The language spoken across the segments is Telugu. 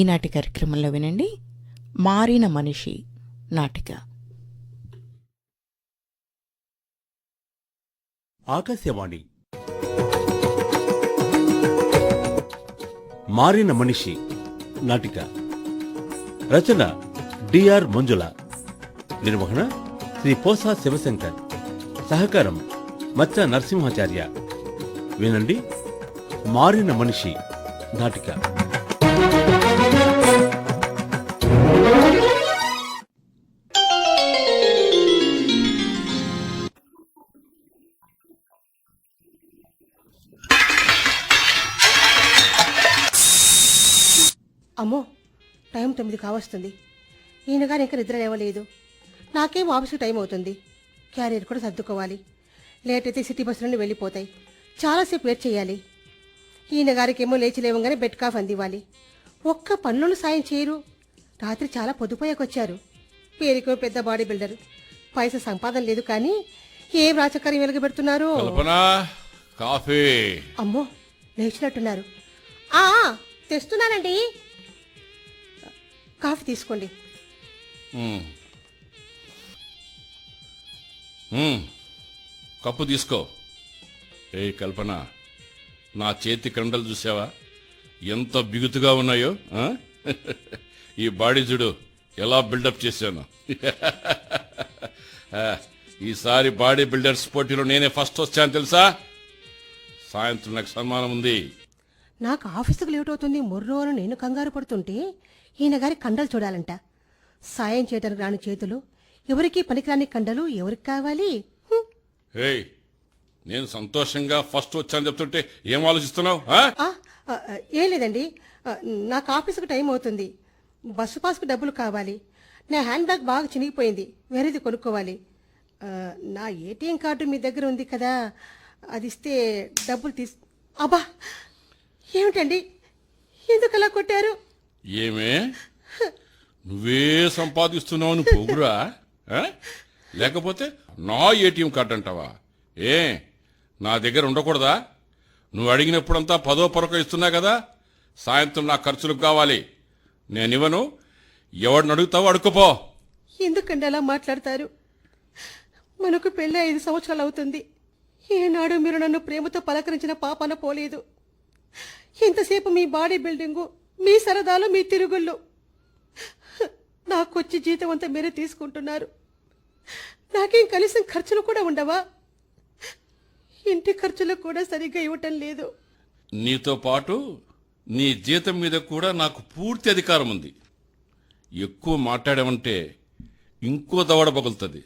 ఈనాటి కార్యక్రమంలో వినండి. మారిన మనిషి నాటిక. ఆకాశవాణి. మారిన మనిషి నాటిక. రచన డిఆర్ మంజుల. నిర్వహణ శ్రీ పోసా శివశంకర్. సహకారం మచ్చ నరసింహాచార్య. వినండి. మారిన మనిషి నాటిక. అమ్మో టైం తొమ్మిది కావస్తుంది. ఈయన గారు ఇంకా నిద్ర లేవలేదు. నాకేం ఆఫీస్కి టైం అవుతుంది? క్యారియర్ కూడా సర్దుకోవాలి. లేట్ అయితే సిటీ బస్సులన్నీ వెళ్ళిపోతాయి. చాలాసేపు వెయిట్ చేయాలి. ఈయన గారికి ఏమో లేచి లేవగానే బెడ్ కాఫ్ అందివ్వాలి. ఒక్క పనులను సాయం చేయరు. రాత్రి చాలా పొద్దుపోయాకొచ్చారు పేరుకో పెద్ద బాడీ బిల్డర్. పైసా సంపాదన లేదు కానీ ఏం రాచకార్యం వెలగబెడుతున్నారు? కాఫీ. అమ్మో లేచినట్టున్నారు. ఆ తెస్తున్నానండి. కాఫీ తీసుకోండి. కప్పు తీసుకో. ఏ కల్పన నా చేతి కండలు చూసావా? ఎంత బిగుతుగా ఉన్నాయో? ఈ బాడీ చూడు ఎలా బిల్డప్ చేశాను. ఈసారి బాడీ బిల్డర్స్ పోటీలో నేనే ఫస్ట్ వచ్చాను తెలుసా? సాయంత్రం నాకు సన్మానం ఉంది. నాకు ఆఫీసుకు లేట్ అవుతుంది మొర్రో నేను కంగారు పడుతుంటే ఈయన గారి కండలు చూడాలంట. సాయం చేయడానికి రాని చేతులు ఎవరికి పనికిరాని కండలు ఎవరికి కావాలి. ఏయ్ నేను సంతోషంగా ఫస్ట్ వచ్చాను చెప్తుంటే ఏం ఆలోచిస్తున్నావు ఆ, ఆ, ఏం లేదండి. ఆ, నాకు ఆఫీసుకు టైం అవుతుంది. బస్సు పాస్కు డబ్బులు కావాలి. నా హ్యాండ్ బ్యాగ్ బాగా చినిగిపోయింది. వేరేది కొనుక్కోవాలి. ఆ, నా ఏటీఎం కార్డు మీ దగ్గర ఉంది కదా. అది ఇస్తే డబ్బులు తీసు అబ్బా! ఏమిటండి? ఎందుకు అలా కొట్టారు? ఏమే? నువ్వే సంపాదిస్తున్నావు అని పొగురా లేకపోతే నా ఏటీఎం కార్డు అంటావా? ఏ నా దగ్గర ఉండకూడదా? నువ్వు అడిగినప్పుడంతా పదో పరక ఇస్తున్నా కదా? సాయంత్రం నా ఖర్చులకు కావాలి. నేనివ్వను. ఎవడిని అడుగుతావో అడుక్కుపో. ఎందుకండి అలా మాట్లాడతారు? మనకు పెళ్ళి ఐదు సంవత్సరాలు అవుతుంది. ఏనాడు మీరు నన్ను ప్రేమతో పలకరించిన పాపన పోలేదు. ఇంతసేపు మీ బాడీ బిల్డింగు మీ సరదాలు మీ తిరుగుళ్ళు. నాకొచ్చి జీతం అంతా మీరే తీసుకుంటున్నారు. నాకేం కనీసం ఖర్చులు కూడా ఉండవా? ఇంటి ఖర్చులు కూడా సరిగ్గా ఇవ్వటం లేదు. నీతో పాటు నీ జీతం మీద కూడా నాకు పూర్తి అధికారం ఉంది. ఎక్కువ మాట్లాడామంటే ఇంకో దవడ పగులుతుంది.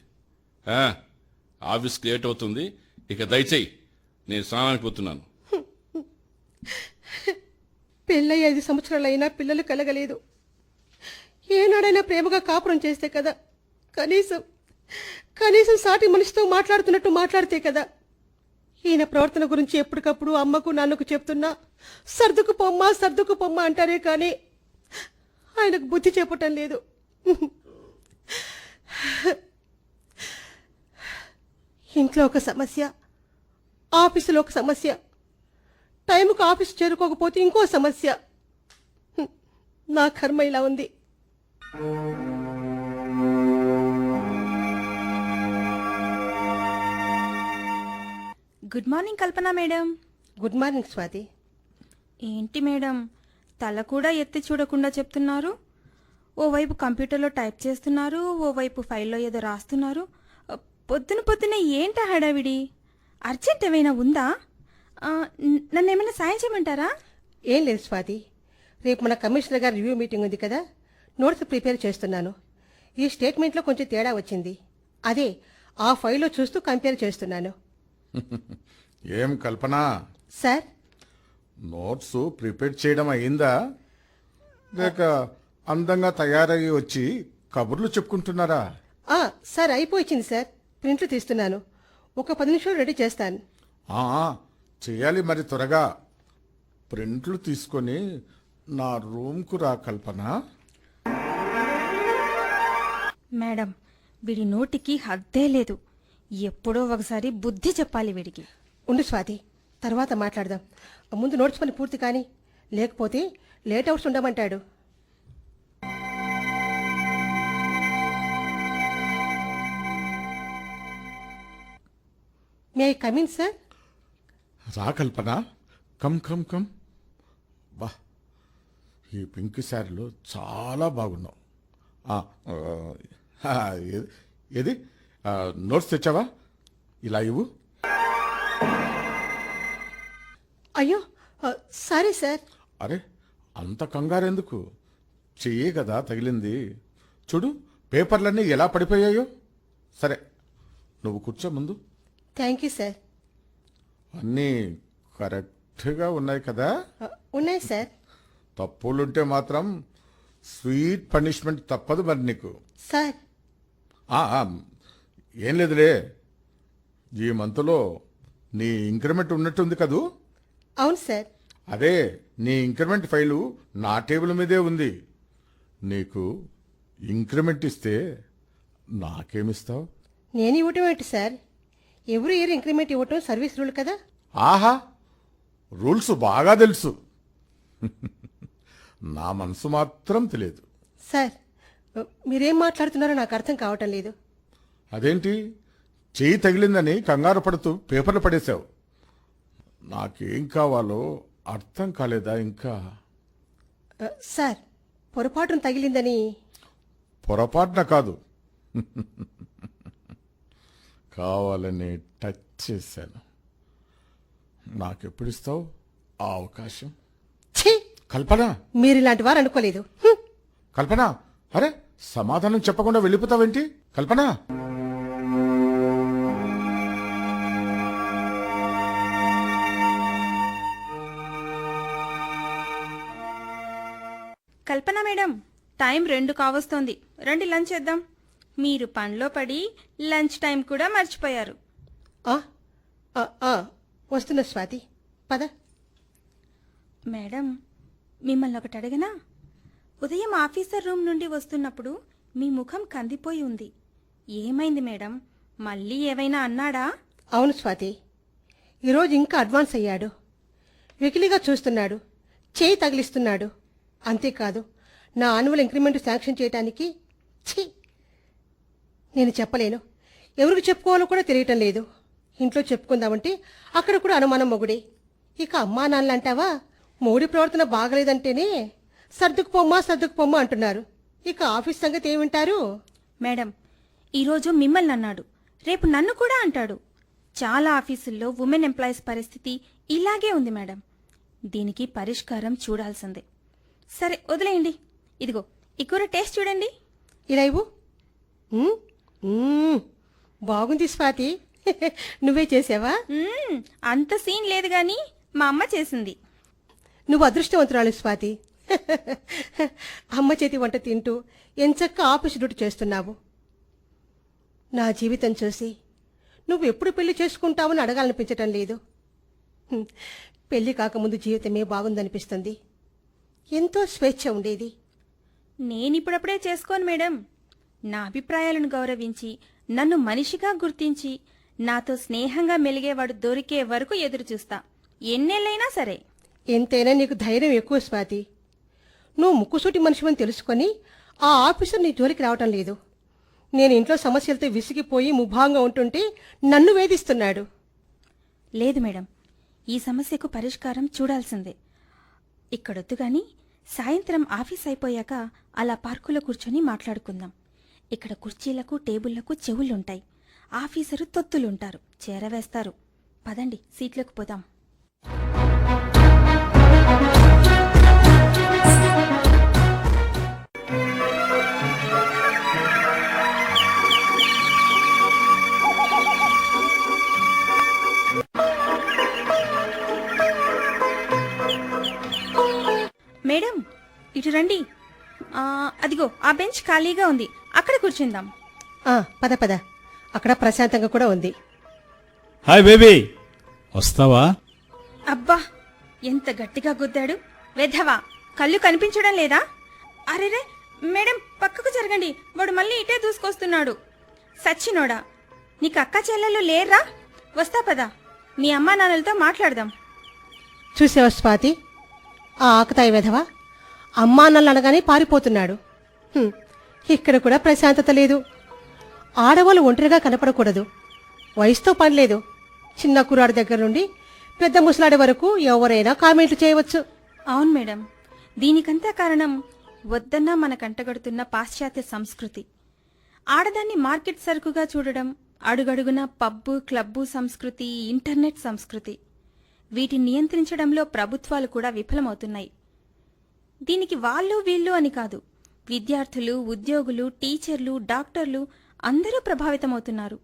ఆఫీస్కి లేట్ అవుతుంది. ఇక దయచేయి నేను స్నానానికి పోతున్నాను. పెళ్ళై ఐదు సంవత్సరాలైనా పిల్లలు కలగలేదు. ఏనాడైనా ప్రేమగా కాపురం చేస్తే కదా కనీసం కనీసం సాటి మనిషితో మాట్లాడుతున్నట్టు మాట్లాడితే కదా. ఈయన ప్రవర్తన గురించి ఎప్పటికప్పుడు అమ్మకు నాన్నకు చెప్తున్నా సర్దుకు పొమ్మ సర్దుకు పొమ్మ అంటారే కానీ ఆయనకు బుద్ధి చెప్పటం లేదు. ఇంట్లో ఒక సమస్య ఆఫీసులో ఒక సమస్య టైంకు ఆఫీస్ చేరుకోకపోతే ఇంకో సమస్య. నా కర్మ ఇలా ఉంది. Good morning Kalpana madam. Good morning Swathi. ఏంటి మేడం? తల కూడా ఎత్తి చూడకుండా చెప్తున్నారు. ఓవైపు కంప్యూటర్లో టైప్ చేస్తున్నారు ఓవైపు ఫైల్లో ఏదో రాస్తున్నారు. పొద్దున పొద్దున ఏంటా హడావిడి? అర్జెంట్ ఏమైనా ఉందా? నన్ను ఏమైనా సాయం చేయమంటారా? ఏం లేదు స్వాతి. రేపు మన కమిషనర్ గారి రివ్యూ మీటింగ్ ఉంది కదా నోట్స్ ప్రిపేర్ చేస్తున్నాను. ఈ స్టేట్మెంట్లో కొంచెం తేడా వచ్చింది. అదే ఆ ఫైల్లో చూస్తూ కంపేర్ చేస్తున్నాను. ఏం కల్పన? సార్? నోట్స్ ప్రిపేర్ చేయడం అయిందా? లేక అందంగా తయారయ్యి వచ్చి కబుర్లు చెప్పుకుంటున్నారా? ఆ, సార్ అయిపోయింది సార్. ప్రింట్లు తీస్తున్నాను. ఒక పది నిమిషాలు రెడీ చేస్తాను. చేయాలి మరి త్వరగా. ప్రింట్లు తీసుకొని నా రూమ్కు రా కల్పన. మేడం వీడి నోటికి హద్దే లేదు. ఎప్పుడో ఒకసారి బుద్ధి చెప్పాలి వీడికి. ఉండు స్వాతి తర్వాత మాట్లాడదాం. ముందు నోట్స్ పని పూర్తి కానీ లేకపోతే లేట్ అవుట్స్ ఉండమంటాడు. May I come in sir? రా కల్పన కమ్ కమ్ కమ్. బా ఈ పింక్ శారీలో చాలా బాగున్నావు. ఏది- నోట్స్ తెచ్చావా? ఇలా ఇవ్వు. అయ్యో సారీ సార్. అరే అంత కంగారెందుకు? చెయ్యే కదా తగిలింది. చూడు పేపర్లన్నీ ఎలా పడిపోయాయో. సరే నువ్వు కూర్చో ముందు. Thank you sir. అన్నీ కరెక్ట్గా ఉన్నాయి కదా? ఉన్నాయి సార్. తప్పులుంటే మాత్రం స్వీట్ పనిష్మెంట్ తప్పదు మరి నీకు. సార్. ఏం లేదులే. ఈ మంత్లో నీ ఇంక్రిమెంట్ ఉన్నట్టుంది కదూ? అవును సార్. అదే నీ ఇంక్రిమెంట్ ఫైలు నా టేబుల్ మీదే ఉంది. నీకు ఇంక్రిమెంట్ ఇస్తే నాకేమిస్తావు? నేను ఇవ్వటం ఏంటి సార్? ఎవరు ఇయర్ ఇంక్రిమెంట్ ఇవ్వటం సర్వీస్ రూల్ కదా ఆహా రూల్స్ బాగా తెలుసు. నా మనసు మాత్రం తెలియదు. సార్ మీరేం మాట్లాడుతున్నారో నాకు అర్థం కావటం లేదు. అదేంటి? చెయ్యి తగిలిందని కంగారు పడుతూ పేపర్లు పడేశావు. నాకేం కావాలో అర్థం కాలేదా ఇంకా? సార్ పొరపాటును తగిలిందని? పొరపాటున కాదు. కావాలని టచ్ చేశాను. నాకెప్పుడిస్తావు ఆ అవకాశం. ఛీ! కల్పన! మీరు ఇలాంటి వారు అనుకోలేదు. కల్పన! అరే సమాధానం చెప్పకుండా వెళ్ళిపోతావేంటి? కల్పన! కల్పన మేడం టైం రెండు కావస్తోంది. రండి లంచ్ చేద్దాం. మీరు పనిలో పడి లంచ్ టైం కూడా మర్చిపోయారు. వస్తున్న స్వాతి. పద. మేడం మిమ్మల్ని ఒకటి అడగనా? ఉదయం ఆఫీసర్ రూమ్ నుండి వస్తున్నప్పుడు మీ ముఖం కందిపోయి ఉంది. ఏమైంది మేడం? మళ్ళీ ఏవైనా అన్నాడా? అవును స్వాతి. ఈరోజు ఇంకా అడ్వాన్స్ అయ్యాడు. వెకిలిగా చూస్తున్నాడు. చేయి తగిలిస్తున్నాడు. అంతేకాదు నా ఆనువల్ ఇంక్రిమెంట్ శాంక్షన్ చేయటానికి ఛీ! నేను చెప్పలేను. ఎవరికి చెప్పుకోవాలో కూడా తెలియటం లేదు. ఇంట్లో చెప్పుకుందామంటే అక్కడ కూడా అనుమానం మొగుడే. ఇక అమ్మా నాన్నలు అంటావా మోడీ ప్రవర్తన బాగలేదంటేనే సర్దుకుపోమ్మా సర్దుకుపోమ్మా అంటున్నారు. ఇక ఆఫీస్ సంగతి ఏమింటారు? మేడం ఈరోజు మిమ్మల్ని అన్నాడు. రేపు నన్ను కూడా అంటాడు. చాలా ఆఫీసుల్లో ఉమెన్ ఎంప్లాయీస్ పరిస్థితి ఇలాగే ఉంది మేడం. దీనికి పరిష్కారం చూడాల్సిందే. సరే వదిలేయండి. ఇదిగో ఈ కూర టేస్ట్ చూడండి. ఇలా ఇవ్వు. బాగుంది స్వాతి. నువ్వే చేసావా? అంత సీన్ లేదు గాని మా అమ్మ చేసింది. నువ్వు అదృష్టవంతురాలు స్వాతి. అమ్మ చేతి వంట తింటూ ఎంచక్క ఆఫీసు డ్యూటీ చేస్తున్నావు. నా జీవితం చూసి నువ్వు ఎప్పుడు పెళ్ళి చేసుకుంటావని అడగాలనిపించటం లేదు. పెళ్ళి కాకముందు జీవితమే బాగుందనిపిస్తుంది. ఎంతో స్వేచ్ఛ ఉండేది. నేనిప్పుడప్పుడే చేసుకోను మేడం. నా అభిప్రాయాలను గౌరవించి నన్ను మనిషిగా గుర్తించి నాతో స్నేహంగా మెలిగేవాడు దొరికే వరకు ఎదురు చూస్తా ఎన్నేళ్ళైనా సరే. ఎంతైనా నీకు ధైర్యం ఎక్కువ స్వాతి. నువ్వు ముక్కుసూటి మనిషివని తెలుసుకొని ఆ ఆఫీసర్ నీ జోలికి రావటం లేదు. నేను ఇంట్లో సమస్యలతో విసిగిపోయి ముభాంగా ఉంటుంటే నన్ను వేధిస్తున్నాడు. లేదు మేడం. ఈ సమస్యకు పరిష్కారం చూడాల్సిందే. ఇక్కడొద్దు గాని సాయంత్రం ఆఫీస్ అయిపోయాక అలా పార్కులో కూర్చొని మాట్లాడుకుందాం. ఇక్కడ కుర్చీలకు టేబుళ్ళకు చెవులుంటాయి. ఆఫీసరు తొత్తులుంటారు. చేరవేస్తారు పదండి సీట్లకు పోదాం. మేడం ఇటు రండి. అదిగో ఆ బెంచ్ ఖాళీగా ఉంది. అక్కడ కూర్చుందాం. ఆ, పద పద. అక్కడ ప్రశాంతంగా కూడా ఉంది. Hi baby. వస్తావా? అబ్బా ఎంత గట్టిగా గుద్దాడు. వెధవా కళ్ళు కనిపించడం లేదా? అరెరే మేడం పక్కకు జరగండి. వాడు మళ్ళీ ఇటే దూసుకొస్తున్నాడు. సచ్చినోడా నీకు అక్క చెల్లెలు లేరా వస్తా పదా. మీ అమ్మా నాన్నలతో మాట్లాడదాం. చూసావా స్వాతి? ఆ ఆకతాయి వెధవ? అమ్మా నన్ను అనగానే పారిపోతున్నాడు. హ్మ్, ఇక్కడ కూడా ప్రశాంతత లేదు. ఆడవాళ్ళు ఒంటరిగా కనపడకూడదు. వయసుతో పనిలేదు చిన్న కుర్రాడి దగ్గర నుండి పెద్ద ముసలాడి వరకు ఎవరైనా కామెంట్లు చేయవచ్చు. అవును మేడం. దీనికంతా కారణం వద్దన్నా మన కంటగడుతున్న పాశ్చాత్య సంస్కృతి. ఆడదాన్ని మార్కెట్ సరుకుగా చూడడం అడుగడుగున పబ్బు క్లబ్బు సంస్కృతి ఇంటర్నెట్ సంస్కృతి. వీటిని నియంత్రించడంలో ప్రభుత్వాలు కూడా విఫలమవుతున్నాయి. దీనికి వాళ్ళు వీళ్ళు అని కాదు విద్యార్థులు ఉద్యోగులు టీచర్లు డాక్టర్లు అందరూ ప్రభావితమవుతున్నారు.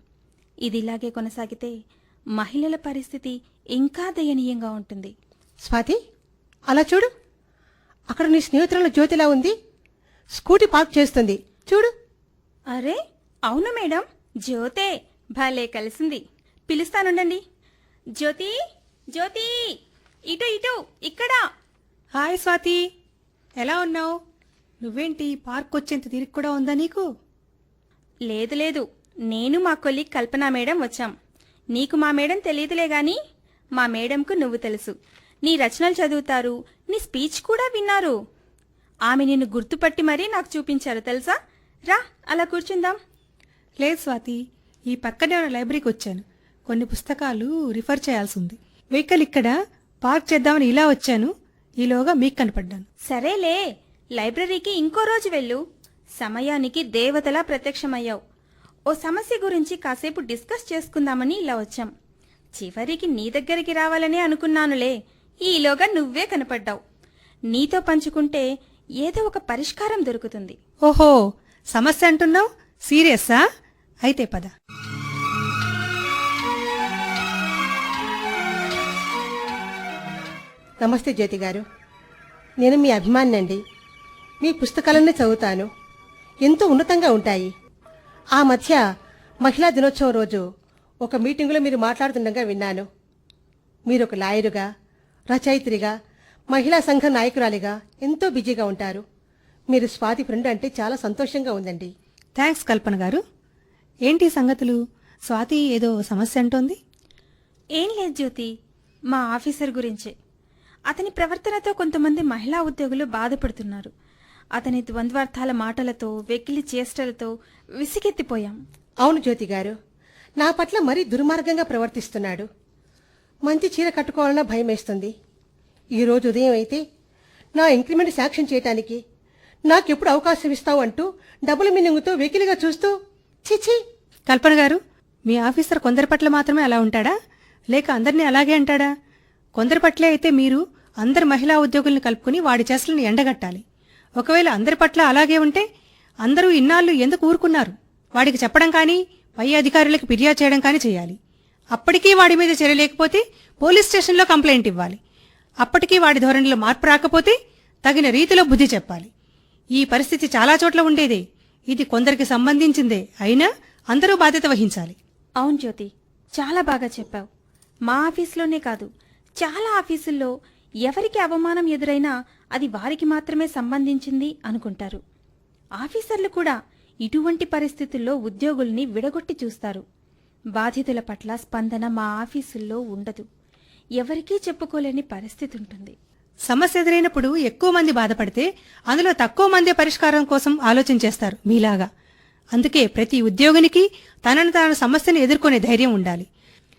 ఇది ఇలాగే కొనసాగితే మహిళల పరిస్థితి ఇంకా దయనీయంగా ఉంటుంది. స్వాతి అలా చూడు. అక్కడ నీ స్నేహితురాల జ్యోతిలా ఉంది. స్కూటీ పార్క్ చేస్తుంది. చూడు. అరే అవును మేడం. జ్యోతే భలే కలిసింది. పిలుస్తానుండండి. జ్యోతి జ్యోతి. ఇటు ఇటు ఇక్కడ. హాయ్ స్వాతి. ఎలా ఉన్నావు? నువ్వేంటి పార్క్ వచ్చేంత తిరిగి కూడా ఉందా నీకు? లేదు లేదు. నేను మా కొల్లి కల్పన మేడం వచ్చాం. నీకు మా మేడం తెలియదులే గాని మా మేడంకు నువ్వు తెలుసు. నీ రచనలు చదువుతారు నీ స్పీచ్ కూడా విన్నారు. ఆమె నిన్ను గుర్తుపట్టి మరీ నాకు చూపించారు తెలుసా? రా అలా కూర్చుందాం. లేదు స్వాతి ఈ పక్కనే ఉన్న లైబ్రరీకి వచ్చాను. కొన్ని పుస్తకాలు రిఫర్ చేయాల్సి ఉంది వెహికల్ ఇక్కడ పార్క్ చేద్దామని ఇలా వచ్చాను. ఈలోగా మీకు కనపడ్డాను. సరేలే. లైబ్రరీకి ఇంకో రోజు వెళ్ళు. సమయానికి దేవతలా ప్రత్యక్షమయ్యావు. ఓ సమస్య గురించి కాసేపు డిస్కస్ చేసుకుందామని ఇలా వచ్చాం. చివరికి నీ దగ్గరికి రావాలనే అనుకున్నానులే. ఈలోగా నువ్వే కనపడ్డావు. నీతో పంచుకుంటే ఏదో ఒక పరిష్కారం దొరుకుతుంది. ఓహో సమస్య అంటున్నావు? సీరియస్సా అయితే పద. నమస్తే జ్యోతి గారు. నేను మీ అభిమానండి మీ పుస్తకాలన్నీ చదువుతాను. ఎంతో ఉన్నతంగా ఉంటాయి. ఆ మధ్య మహిళా దినోత్సవం రోజు ఒక మీటింగులో మీరు మాట్లాడుతుండగా విన్నాను. మీరు ఒక లాయరుగా రచయిత్రిగా మహిళా సంఘ నాయకురాలిగా ఎంతో బిజీగా ఉంటారు. మీరు స్వాతి ఫ్రెండ్ అంటే చాలా సంతోషంగా ఉందండి. థ్యాంక్స్ కల్పన గారు. ఏంటి సంగతులు? స్వాతి ఏదో సమస్య అంటోంది? ఏం లేదు జ్యోతి. మా ఆఫీసర్ గురించే. అతని ప్రవర్తనతో కొంతమంది మహిళా ఉద్యోగులు బాధపడుతున్నారు. అతని ద్వంద్వార్థాల మాటలతో వెకిలి చేష్టలతో విసిగెత్తిపోయాం. అవును జ్యోతి గారు. నా పట్ల మరీ దుర్మార్గంగా ప్రవర్తిస్తున్నాడు. మంచి చీర కట్టుకోవాలన్నా భయమేస్తుంది. ఈరోజు ఉదయం అయితే నా ఇంక్రిమెంట్ శాంక్షన్ చేయటానికి నాకెప్పుడు అవకాశం ఇస్తావు అంటూ డబుల్ మీనింగ్తో వెకిలిగా చూస్తూ చిచి కల్పన గారు మీ ఆఫీసర్ కొందరి పట్ల మాత్రమే అలా ఉంటాడా? లేక అందరినీ అలాగే అంటాడా? కొందరి పట్లే అయితే మీరు అందరు మహిళా ఉద్యోగుల్ని కలుపుకుని వాడి చేష్టలను ఎండగట్టాలి. ఒకవేళ అందరి పట్ల అలాగే ఉంటే అందరూ ఇన్నాళ్ళు ఎందుకు ఊరుకున్నారు? వాడికి చెప్పడం కానీ పై అధికారులకు ఫిర్యాదు చేయడం కానీ చేయాలి. అప్పటికీ వాడి మీద చర్య లేకపోతే పోలీస్ స్టేషన్లో కంప్లైంట్ ఇవ్వాలి. అప్పటికీ వాడి ధోరణిలో మార్పు రాకపోతే తగిన రీతిలో బుద్ధి చెప్పాలి. ఈ పరిస్థితి చాలా చోట్ల ఉండేదే. ఇది కొందరికి సంబంధించిందే. అయినా అందరూ బాధ్యత వహించాలి. అవును జ్యోతి చాలా బాగా చెప్పావు. మా ఆఫీసులోనే కాదు చాలా ఆఫీసుల్లో ఎవరికి అవమానం ఎదురైనా అది వారికి మాత్రమే సంబంధించింది అనుకుంటారు. ఆఫీసర్లు కూడా ఇటువంటి పరిస్థితుల్లో ఉద్యోగుల్ని విడగొట్టి చూస్తారు. బాధితుల పట్ల స్పందన మా ఆఫీసుల్లో ఉండదు. ఎవరికీ చెప్పుకోలేని పరిస్థితి ఉంటుంది సమస్య ఎదురైనప్పుడు ఎక్కువ మంది బాధపడితే అందులో తక్కువ మంది పరిష్కారం కోసం ఆలోచన చేస్తారు మీలాగా. అందుకే ప్రతి ఉద్యోగినికి తనను తాను సమస్యను ఎదుర్కొనే ధైర్యం ఉండాలి.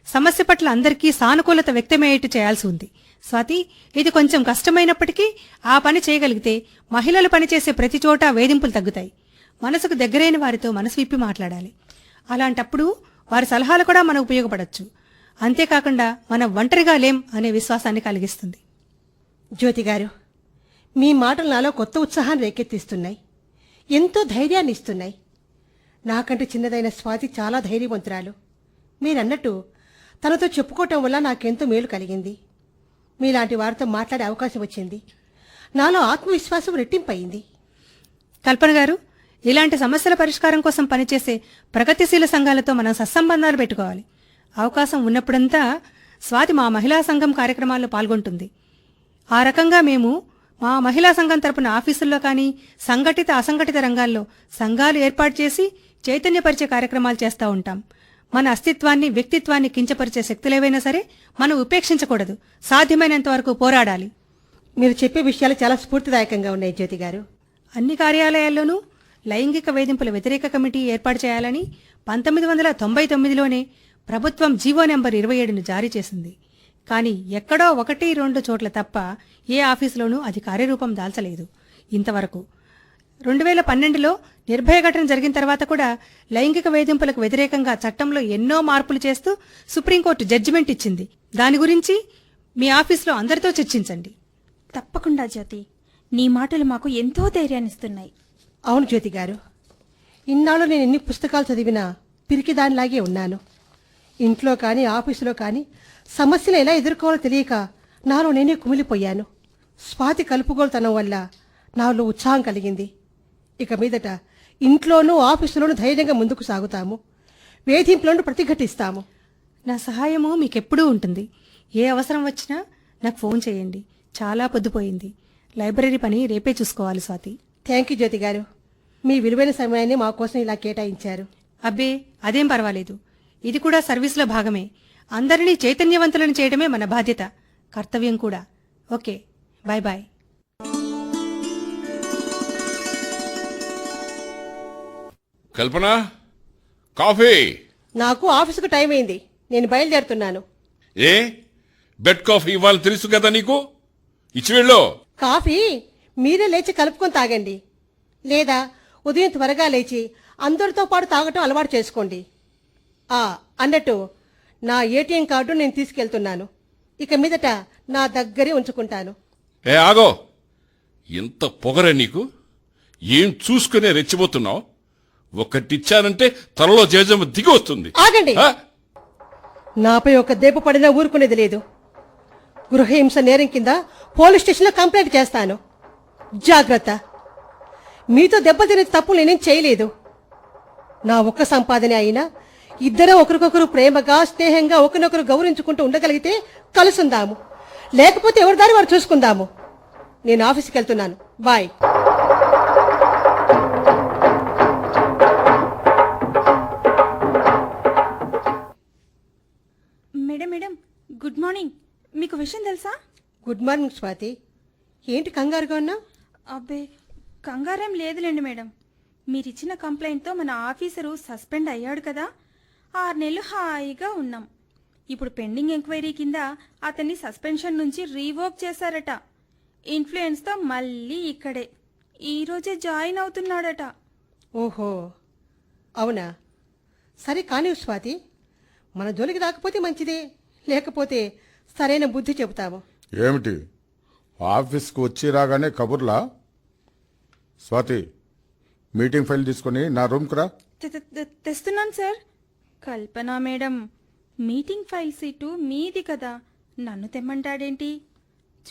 సమస్య పట్ల అందరికీ సానుకూలత వ్యక్తమయ్యేట్టు చేయాల్సి ఉంది. స్వాతి ఇది కొంచెం కష్టమైనప్పటికీ ఆ పని చేయగలిగితే మహిళలు పనిచేసే ప్రతి చోట వేధింపులు తగ్గుతాయి. మనసుకు దగ్గరైన వారితో మనసు విప్పి మాట్లాడాలి. అలాంటప్పుడు వారి సలహాలు కూడా మనం ఉపయోగపడచ్చు. అంతేకాకుండా మనం ఒంటరిగా లేం అనే విశ్వాసాన్ని కలిగిస్తుంది. జ్యోతి గారు మీ మాటలు నాలో కొత్త ఉత్సాహాన్ని రేకెత్తిస్తున్నాయి. ఎంతో ధైర్యాన్ని ఇస్తున్నాయి. నాకంటే చిన్నదైన స్వాతి చాలా ధైర్యవంతురాలు. మీరన్నట్టు తనతో చెప్పుకోవటం వల్ల నాకెంతో మేలు కలిగింది. మీలాంటి వారితో మాట్లాడే అవకాశం వచ్చింది. నాలో ఆత్మవిశ్వాసం రెట్టింపయింది. కల్పన గారు ఇలాంటి సమస్యల పరిష్కారం కోసం పనిచేసే ప్రగతిశీల సంఘాలతో మనం సత్సంబంధాలు పెట్టుకోవాలి. అవకాశం ఉన్నప్పుడంతా స్వాతి మా మహిళా సంఘం కార్యక్రమాల్లో పాల్గొంటుంది. ఆ రకంగా మేము మా మహిళా సంఘం తరపున ఆఫీసుల్లో కానీ సంఘటిత అసంఘటిత రంగాల్లో సంఘాలు ఏర్పాటు చేసి చైతన్యపరిచే కార్యక్రమాలు చేస్తూ ఉంటాం. మన అస్తిత్వాన్ని వ్యక్తిత్వాన్ని కించపరిచే శక్తులేవైనా సరే మనం ఉపేక్షించకూడదు. సాధ్యమైనంత వరకు పోరాడాలి. మీరు చెప్పే విషయాలు చాలా స్ఫూర్తిదాయకంగా ఉన్నాయి జ్యోతి గారు. అన్ని కార్యాలయాల్లోనూ లైంగిక వేధింపుల వ్యతిరేక కమిటీ ఏర్పాటు చేయాలని పంతొమ్మిది వందల తొంభై తొమ్మిదిలోనే ప్రభుత్వం జీవో నెంబర్ ఇరవై ఏడును జారీ చేసింది. కానీ ఎక్కడో ఒకటి రెండు చోట్ల తప్ప ఏ ఆఫీసులోనూ అది కార్యరూపం దాల్చలేదు. ఇంతవరకు రెండు వేల పన్నెండులో నిర్భయ ఘటన జరిగిన తర్వాత కూడా లైంగిక వేధింపులకు వ్యతిరేకంగా చట్టంలో ఎన్నో మార్పులు చేస్తూ సుప్రీంకోర్టు జడ్జిమెంట్ ఇచ్చింది. దాని గురించి మీ ఆఫీసులో అందరితో చర్చించండి. తప్పకుండా జ్యోతి. నీ మాటలు మాకు ఎంతో ధైర్యాన్నిస్తున్నాయి. అవును జ్యోతి గారు. ఇన్నాళ్ళు నేను ఎన్ని పుస్తకాలు చదివినా పిరికిదానిలాగే ఉన్నాను. ఇంట్లో కానీ ఆఫీసులో కానీ సమస్యలు ఎలా ఎదుర్కోవాలో తెలియక నాలో నేనే కుమిలిపోయాను. స్వాతి కలుపుగోలుతనం వల్ల నాలో ఉత్సాహం కలిగింది. ఇక మీదట ఇంట్లోనూ ఆఫీసులోనూ ధైర్యంగా ముందుకు సాగుతాము. వేధింపులను ప్రతిఘటిస్తాము. నా సహాయము మీకెప్పుడూ ఉంటుంది. ఏ అవసరం వచ్చినా నాకు ఫోన్ చేయండి. చాలా పొద్దుపోయింది. లైబ్రరీ పని రేపే చూసుకోవాలి స్వాతి. థ్యాంక్ యూ జ్యోతి గారు. మీ విలువైన సమయాన్ని మా కోసం ఇలా కేటాయించారు. అబ్బే అదేం పర్వాలేదు. ఇది కూడా సర్వీస్లో భాగమే. అందరినీ చైతన్యవంతులను చేయడమే మన బాధ్యత. కర్తవ్యం కూడా. Okay bye bye Kalpana coffee. నాకు ఆఫీసుకు టైం అయింది. నేను బయలుదేరుతున్నాను. ఏ? బెడ్ కాఫీ ఇవ్వాలి తెలుసు కదా నీకు? ఇచ్చి వెళ్ళు. కాఫీ మీరే లేచి కలుపుకొని తాగండి. లేదా ఉదయం త్వరగా లేచి అందరితో పాటు తాగటం అలవాటు చేసుకోండి. ఆ అన్నట్టు నా ఏటీఎం కార్డు నేను తీసుకెళ్తున్నాను. ఇక మీదట నా దగ్గరే ఉంచుకుంటాను. ఏ ఆగో. ఎంత పొగరే నీకు? ఏం చూసుకునే రెచ్చిపోతున్నావు? ఒక్కటిచ్చానంటే త్వరలో జేజమ్మ దిగి వస్తుంది ఆగండి. ఆ? నాపై ఒక దెబ్బ పడినా ఊరుకునేది లేదు. గృహహింస నేరం కింద పోలీస్ స్టేషన్లో కంప్లైంట్ చేస్తాను. జాగ్రత్త. మీతో దెబ్బతినే తప్పు నేనేం చేయలేదు. నా ఒక్క సంపాదన అయినా ఇద్దరం ఒకరికొకరు ప్రేమగా స్నేహంగా ఒకరినొకరు గౌరవించుకుంటూ ఉండగలిగితే కలుసుందాము. లేకపోతే ఎవరి దారి వారు చూసుకుందాము. నేను ఆఫీస్కి వెళ్తున్నాను. బాయ్. Good morning. మీకు విషయం తెలుసా? Good morning Swathi. ఏంటి కంగారుగా ఉన్నావు? అబ్బే కంగారేం లేదులేండి మేడం. మీరిచ్చిన కంప్లైంట్తో మన ఆఫీసరు సస్పెండ్ అయ్యాడు కదా. ఆరు నెలలు హాయిగా ఉన్నాం. ఇప్పుడు పెండింగ్ ఎంక్వైరీ కింద అతన్ని సస్పెన్షన్ నుంచి రీవోక్ చేశారట. ఇన్ఫ్లుయెన్స్తో మళ్ళీ ఇక్కడే. ఈరోజే జాయిన్ అవుతున్నాడట. ఓహో. అవునా? సరే కానివ్వు స్వాతి. మన జోలికి రాకపోతే మంచిదే. లేకపోతే సరైన బుద్ధి చెబుతాము ఏమిటి? ఆఫీస్కి వచ్చి రాగానే కబుర్లా? స్వాతి మీటింగ్ ఫైల్ తీసుకొని నా రూమ్కి రా. తెస్తున్నాను sir. Kalpana madam meeting file seat మీది కదా. నన్ను తెమ్మంటాడేంటి?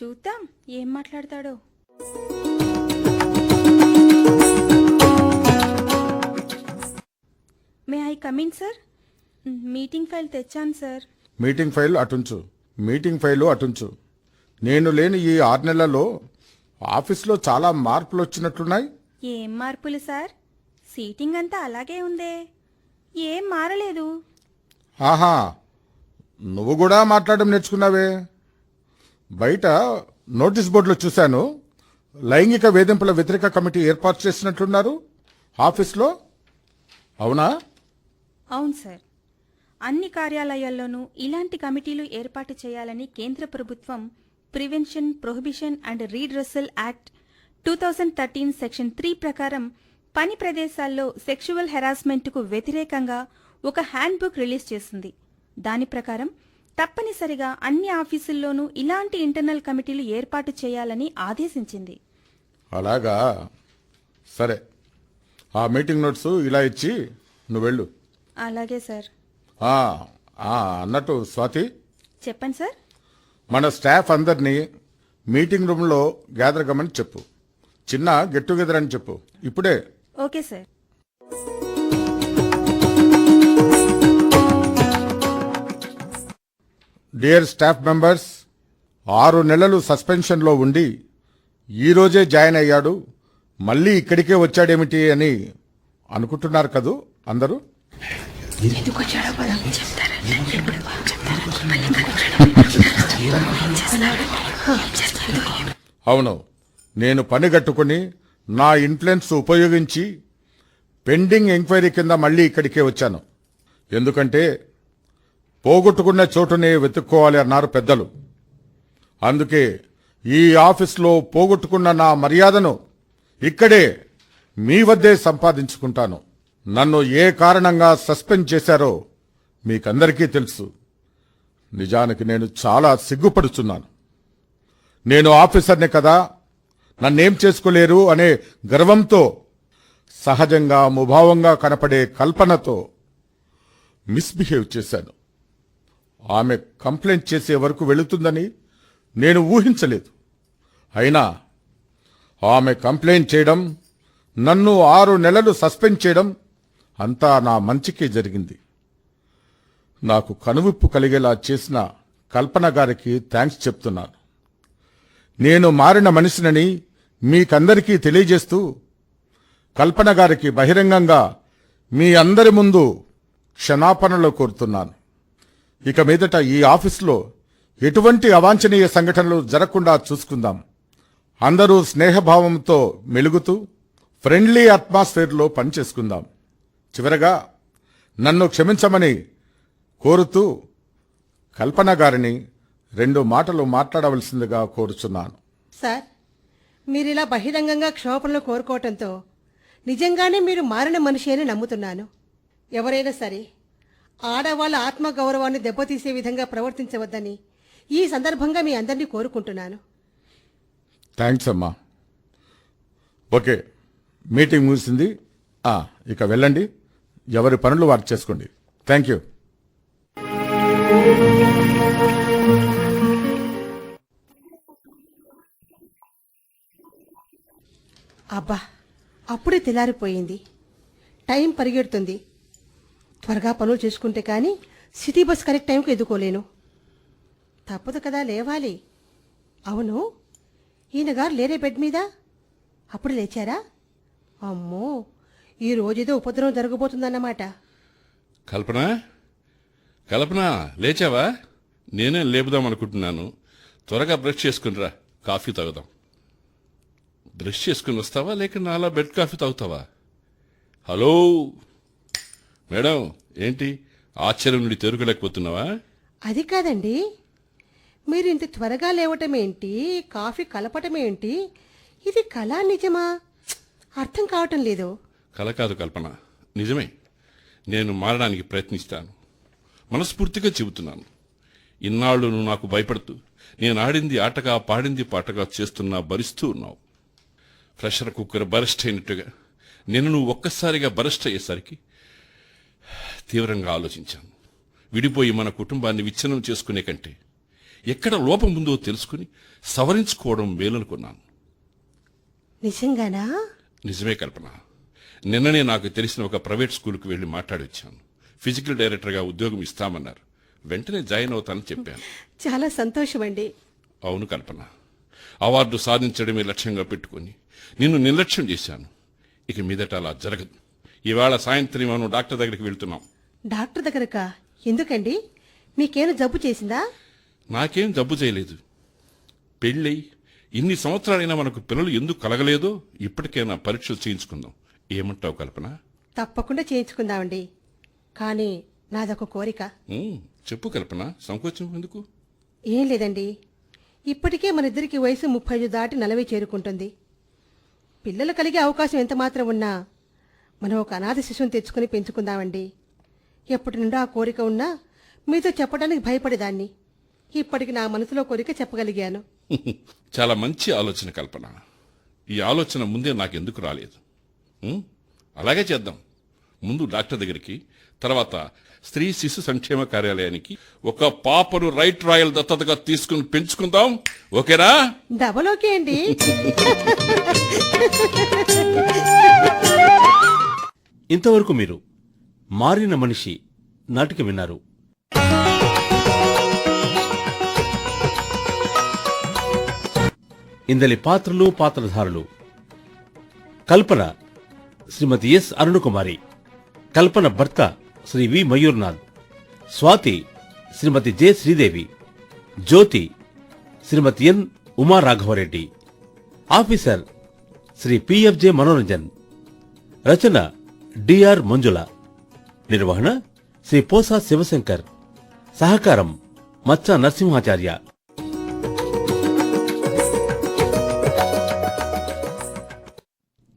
చూద్దాం ఏం మాట్లాడతాడో. May I come in sir? Meeting file తెచ్చాను సార్. మీటింగ్ ఫైల్ అటుంచు. మీటింగ్ ఫైలు అటుంచు. నేను లేని ఈ ఆరు నెలల్లో ఆఫీస్లో చాలా మార్పులు వచ్చినట్లున్నాయి. ఏం మార్పులు సార్? సీటింగ్ అంతా అలాగే ఉందే. ఏం మారలేదు. ఆహా నువ్వు కూడా మాట్లాడడం నేర్చుకున్నావే. బయట నోటీస్ బోర్డులో చూశాను. లైంగిక వేధింపుల వ్యతిరేక కమిటీ ఏర్పాటు చేసినట్లున్నారు ఆఫీస్లో. అవునా? అవును సార్. అన్ని కార్యాలయాల్లోనూ ఇలాంటి కమిటీలు ఏర్పాటు చేయాలని కేంద్ర ప్రభుత్వం prevention prohibition and redressal act two thousand thirteen section three ప్రకారం పని ప్రదేశాల్లో సెక్షువల్ హెరాస్మెంట్కు వ్యతిరేకంగా ఒక హ్యాండ్బుక్ రిలీజ్ చేసింది. దాని ప్రకారం తప్పనిసరిగా అన్ని ఆఫీసుల్లోనూ ఇలాంటి ఇంటర్నల్ కమిటీలు ఏర్పాటు చేయాలని ఆదేశించింది. అలాగా? సరే. ఆ మీటింగ్ నోట్స్ ఇలా ఇచ్చి నువ్వు వెళ్ళు అలాగే సార్. అన్నట్టు స్వాతి. చెప్పండి సార్. మన స్టాఫ్ అందరినీ మీటింగ్ రూమ్లో గ్యాదర్ కమ్మని చెప్పు. చిన్న గెట్ టుగెదర్ అని చెప్పు. ఇప్పుడే. Okay sir. Dear staff members ఆరు నెలలు సస్పెన్షన్లో ఉండి ఈ రోజే జాయిన్ అయ్యాడు. మళ్ళీ ఇక్కడికే వచ్చాడేమిటి అని అనుకుంటున్నారు కదూ అందరూ? అవును. నేను పని కట్టుకుని నా ఇన్ఫ్లుయెన్స్ ఉపయోగించి పెండింగ్ ఎంక్వైరీ కింద మళ్ళీ ఇక్కడికే వచ్చాను. ఎందుకంటే పోగొట్టుకున్న చోటునే వెతుక్కోవాలి అన్నారు పెద్దలు. అందుకే ఈ ఆఫీస్లో పోగొట్టుకున్న నా మర్యాదను ఇక్కడే మీ వద్దే సంపాదించుకుంటాను. నన్ను ఏ కారణంగా సస్పెండ్ చేశారో మీకందరికీ తెలుసు. నిజానికి నేను చాలా సిగ్గుపడుచున్నాను. నేను ఆఫీసర్నే కదా నన్నేం చేసుకోలేరు అనే గర్వంతో సహజంగా ముభావంగా కనపడే కల్పనతో మిస్బిహేవ్ చేశాను. ఆమె కంప్లైంట్ చేసే వరకు వెళుతుందని నేను ఊహించలేదు. అయినా ఆమె కంప్లైంట్ చేయడం నన్ను ఆరు నెలలు సస్పెండ్ చేయడం అంతా నా మంచికే జరిగింది. నాకు కనువిప్పు కలిగేలా చేసిన కల్పన గారికి థ్యాంక్స్ చెప్తున్నాను. నేను మారిన మనిషినని మీకందరికీ తెలియజేస్తూ కల్పన గారికి బహిరంగంగా మీ అందరి ముందు క్షమాపణలు కోరుతున్నాను. ఇక మీదట ఈ ఆఫీసులో ఎటువంటి అవాంఛనీయ సంఘటనలు జరగకుండా చూసుకుందాం. అందరూ స్నేహభావంతో మెలుగుతూ ఫ్రెండ్లీ అట్మాస్ఫియర్లో పనిచేసుకుందాం. చివరగా నన్ను క్షమించమని కోరుతూ కల్పన గారిని రెండు మాటలు మాట్లాడవలసిందిగా కోరుచున్నాను. సార్ మీరు ఇలా బహిరంగంగా క్షమాపణలు కోరుకోవటంతో నిజంగానే మీరు మారిన మనిషి అని నమ్ముతున్నాను. ఎవరైనా సరే ఆడవాళ్ళ ఆత్మగౌరవాన్ని దెబ్బతీసే విధంగా ప్రవర్తించవద్దని ఈ సందర్భంగా మీ అందరినీ కోరుకుంటున్నాను. థ్యాంక్స్ అమ్మా. ఓకే మీటింగ్ ముగిసింది. ఇక వెళ్ళండి. ఎవరి పనులు వారు చేసుకోండి. థ్యాంక్ యూ అబ్బా అప్పుడే తెల్లారిపోయింది. టైం పరిగెడుతుంది. త్వరగా పనులు చేసుకుంటే కానీ సిటీ బస్ కరెక్ట్ టైంకి ఎదుకోలేను. తప్పదు కదా లేవాలి. అవును ఈయన గారు లేరే బెడ్ మీద? అప్పుడు లేచారా? అమ్మో ఈ రోజేదో ఉపద్రవం జరగబోతుందన్నమాట. కల్పన? కల్పన లేచావా? నేనే లేపుదాం అనుకుంటున్నాను త్వరగా బ్రష్ చేసుకునిరా కాఫీ తాగుదాం. బ్రష్ చేసుకుని వస్తావా లేక నాలా బెడ్ కాఫీ తాగుతావా? హలో? మేడం ఏంటి? ఆశ్చర్యం నుండి తెరుకోలేకపోతున్నావా? అది కాదండి. మీరు ఇంత త్వరగా లేవటం ఏంటి? కాఫీ కలపటం ఏంటి? ఇది కళా నిజమా? అర్థం కావటం లేదు. కల కాదు కల్పన. నిజమే. నేను మారడానికి ప్రయత్నిస్తాను. మనస్ఫూర్తిగా చెబుతున్నాను. ఇన్నాళ్ళు నువ్వు నాకు భయపడుతూ నేను ఆడింది ఆటగా పాడింది పాటగా చేస్తున్నా భరిస్తూ ఉన్నావు. ప్రెషర్ కుక్కర్ బరెస్ట్ అయినట్టుగా నేను నువ్వు ఒక్కసారిగా బరెస్ట్ అయ్యేసరికి తీవ్రంగా ఆలోచించాను. విడిపోయి మన కుటుంబాన్ని విచ్ఛిన్నం చేసుకునే కంటే ఎక్కడ లోపం ఉందో తెలుసుకుని సవరించుకోవడం మేలనుకున్నాను. నిజంగానా? నిజమే కల్పన. నిన్ననే నాకు తెలిసిన ఒక ప్రైవేట్ స్కూల్కి వెళ్ళి మాట్లాడి వచ్చాను ఫిజికల్ డైరెక్టర్గా ఉద్యోగం ఇస్తామన్నారు. వెంటనే జాయిన్ అవుతానని చెప్పాను. చాలా సంతోషమండి. అవును కల్పన. అవార్డు సాధించడమే లక్ష్యంగా పెట్టుకుని నిన్ను నిర్లక్ష్యం చేశాను. ఇక మీదట అలా జరగదు. ఇవాళ సాయంత్రం మనం డాక్టర్ దగ్గరికి వెళ్తున్నాం డాక్టర్ దగ్గరకా? ఎందుకండి? మీకేమైనా జబ్బు చేసిందా? నాకేం జబ్బు చేయలేదు. పెళ్ళై ఇన్ని సంవత్సరాలైనా మనకు పిల్లలు ఎందుకు కలగలేదో ఇప్పటికైనా పరీక్షలు చేయించుకుందాం. ఏమంటావు కల్పన? తప్పకుండా చేయించుకుందామండి. కానీ నాదొక కోరిక. చెప్పు కల్పన సంకోచం ఎందుకు? ఏం లేదండి. ఇప్పటికే మన ఇద్దరికి వయసు ముప్పై ఐదు దాటి నలభై చేరుకుంటుంది. పిల్లలు కలిగే అవకాశం ఎంత మాత్రం ఉన్నా మనం ఒక అనాథ శిశువుని తెచ్చుకొని పెంచుకుందామండి. ఎప్పటి నుండో ఆ కోరిక ఉన్నా మీతో చెప్పడానికి భయపడేదాన్ని. ఇప్పటికి నా మనసులో కోరిక చెప్పగలిగాను. చాలా మంచి ఆలోచన కల్పన. ఈ ఆలోచన ముందే నాకెందుకు రాలేదు? అలాగే చేద్దాం. ముందు డాక్టర్ దగ్గరికి తర్వాత స్త్రీ శిశు సంక్షేమ కార్యాలయానికి ఒక పాపను రైట్ రాయల్ దత్తతగా తీసుకుని పెంచుకుందాం. ఓకేనా? డబల్ ఓకే అండి ఇంతవరకు మీరు మారిన మనిషి నాటిక విన్నారు. ఇందలి పాత్రలు పాత్రధారులు. కల్పన శ్రీమతి ఎస్ అరుణకుమారి కల్పన భర్త Sri V Mayurnath Swathi Srimathi J Sridevi Jyothi Srimathi N Uma Raghavareddy officer Sri P F J Manoranjan రచన డిఆర్ మంజుల నిర్వహణ శ్రీ పోసా శివశంకర్ సహకారం మచ్చ నరసింహాచార్య.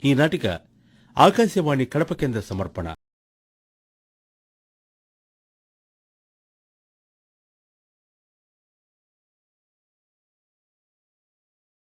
ఈ నాటిక ఆకాశవాణి కడప కేంద్ర సమర్పణ.